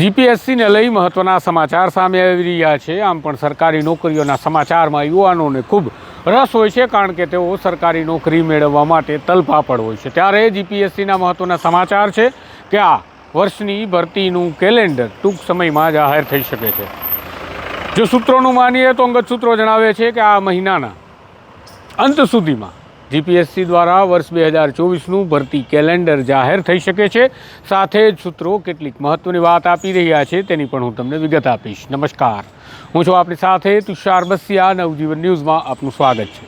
જીપીએસસીને લઈ મહત્વના સમાચાર સામે આવી રહ્યા છે. આમ પણ સરકારી નોકરીઓના સમાચારમાં યુવાનોને ખૂબ રસ હોય છે કારણ કે તેઓ સરકારી નોકરી મેળવવા માટે તલપાપડ હોય છે. ત્યારે જીપીએસસીના મહત્વના સમાચાર છે કે આ વર્ષની ભરતીનું કેલેન્ડર ટૂંક સમયમાં જાહેર થઈ શકે છે. જો સૂત્રોનું માનીએ તો અંગત સૂત્રો જણાવે છે કે આ મહિનાના અંત સુધીમાં જીપીએસસી દ્વારા વર્ષ બે હજાર ચોવીસનું ભરતી કેલેન્ડર જાહેર થઈ શકે છે. સાથે જ સૂત્રો કેટલીક મહત્વની વાત આપી રહ્યા છે, તેની પણ હું તમને વિગત આપીશ. નમસ્કાર. હું છું આપણી સાથે તુષાર બસિયા, નવજીવન ન્યૂઝમાં આપનું સ્વાગત છે.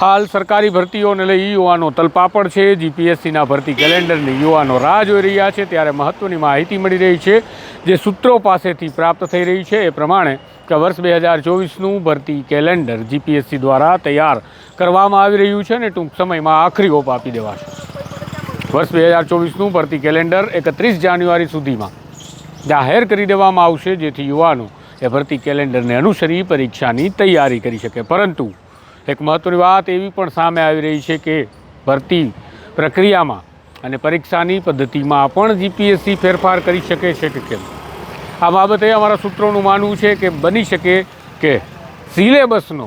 હાલ સરકારી ભરતીઓને લઈ યુવાનો તલપાપડ છે. જીપીએસસીના ભરતી કેલેન્ડરની યુવાનો રાહ જોઈ રહ્યા છે. ત્યારે મહત્વની માહિતી મળી રહી છે, જે સૂત્રો પાસેથી પ્રાપ્ત થઈ રહી છે. એ પ્રમાણે કે વર્ષ બે હજાર ચોવીસનું ભરતી કેલેન્ડર જીપીએસસી દ્વારા તૈયાર કરવામાં આવી રહ્યું છે અને ટૂંક સમયમાં આખરી ઓપ આપી દેવાશે. વર્ષ બે હજાર ચોવીસનું ભરતી કેલેન્ડર એકત્રીસ જાન્યુઆરી સુધીમાં જાહેર કરી દેવામાં આવશે, જેથી યુવાનો એ ભરતી કેલેન્ડરને અનુસરી પરીક્ષાની તૈયારી કરી શકે. પરંતુ એક મહત્વની વાત એવી પણ સામે આવી રહી છે કે ભરતી પ્રક્રિયામાં અને પરીક્ષાની પદ્ધતિમાં પણ જીપીએસસી ફેરફાર કરી શકે છે કે કેમ? આ બાબતે અમારા સૂત્રોનું માનવું છે કે બની શકે કે સિલેબસનો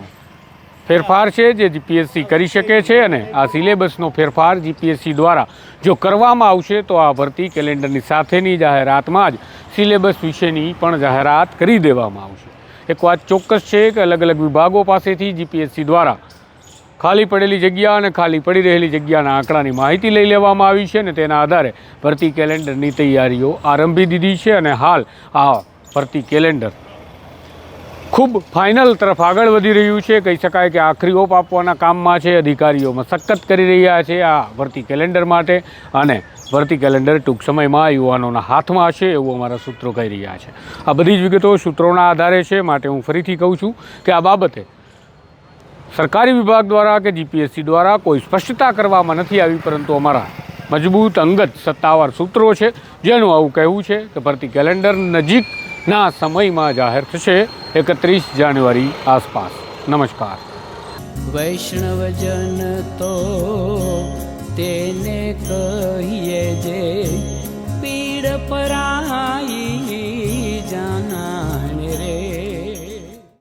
ફેરફાર છે જે જીપીએસસી કરી શકે છે અને આ સિલેબસનો ફેરફાર જીપીએસસી દ્વારા જો કરવામાં આવશે તો આ ભરતી કેલેન્ડરની સાથેની જાહેરાતમાં જ સિલેબસ વિશેની પણ જાહેરાત કરી દેવામાં આવશે. એક વાત ચોક્કસ છે કે અલગ અલગ વિભાગો પાસેથી જીપીએસસી દ્વારા ખાલી પડેલી જગ્યા અને ખાલી પડી રહેલી જગ્યાના આંકડાની માહિતી લઈ લેવામાં આવી છે અને તેના આધારે ભરતી કેલેન્ડરની તૈયારીઓ આરંભી દીધી છે અને હાલ આ ભરતી કેલેન્ડર ખૂબ ફાઇનલ તરફ આગળ વધી રહ્યું છે. કહી શકાય કે આખરી ઓપ આપવાના કામમાં છે. અધિકારીઓ મશક્કત કરી રહ્યા છે આ ભરતી કેલેન્ડર માટે અને ભરતી કેલેન્ડર ટૂંક સમયમાં યુવાનોના હાથમાં હશે એવું અમારા સૂત્રો કહી રહ્યા છે. આ બધી જ વિગતો સૂત્રોના આધારે છે. માટે હું ફરીથી કહું છું કે આ બાબતે સરકારી વિભાગ દ્વારા કે જીપીએસસી દ્વારા કોઈ સ્પષ્ટતા કરવામાં નથી આવી, પરંતુ અમારા મજબૂત અંગત સત્તાવાર સૂત્રો છે, જેનું આવું કહેવું છે કે ભરતી કેલેન્ડર નજીકના સમયમાં જાહેર થશે એકત્રીસ જાન્યુઆરી આસપાસ. નમસ્કાર. વૈષ્ણવજન તો તેને જે